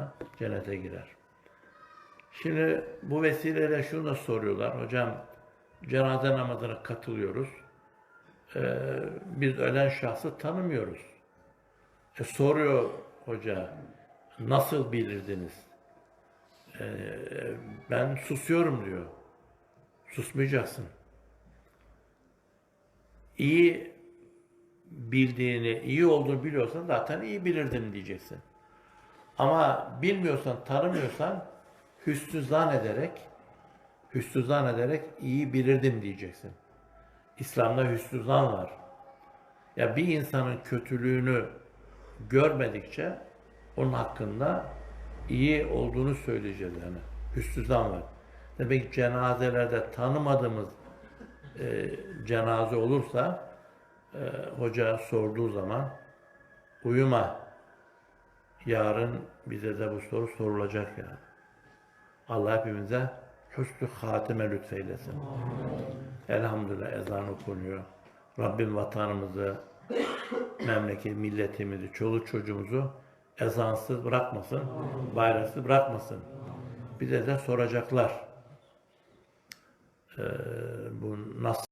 sonra cennete girer. Şimdi bu vesileyle şunu da soruyorlar. Hocam cenaze namazına katılıyoruz. Ee, biz ölen şahsı tanımıyoruz. E, soruyor hoca, nasıl bilirdiniz? Ee, ben susuyorum diyor. Susmayacaksın. İyi bildiğini, iyi olduğunu biliyorsan zaten iyi bilirdim diyeceksin. Ama bilmiyorsan, tanımıyorsan hüsnü zannederek, hüsnü zannederek iyi bilirdim diyeceksin. İslam'da hüsnü zan var. Ya bir insanın kötülüğünü görmedikçe onun hakkında iyi olduğunu söyleyeceğiz yani. Hüsnü zan var. Demek ki cenazelerde tanımadığımız e, cenaze olursa e, hoca sorduğu zaman uyuma. Yarın bize de bu soru sorulacak yani. Allah hepimize hüsnü hatime lütfeylesin. Elhamdülillah ezan okunuyor. Rabbim vatanımızı, memleket, milletimizi, çoluk çocuğumuzu ezansız bırakmasın, bayraksız bırakmasın. Bize de soracaklar. Ee, bu nasıl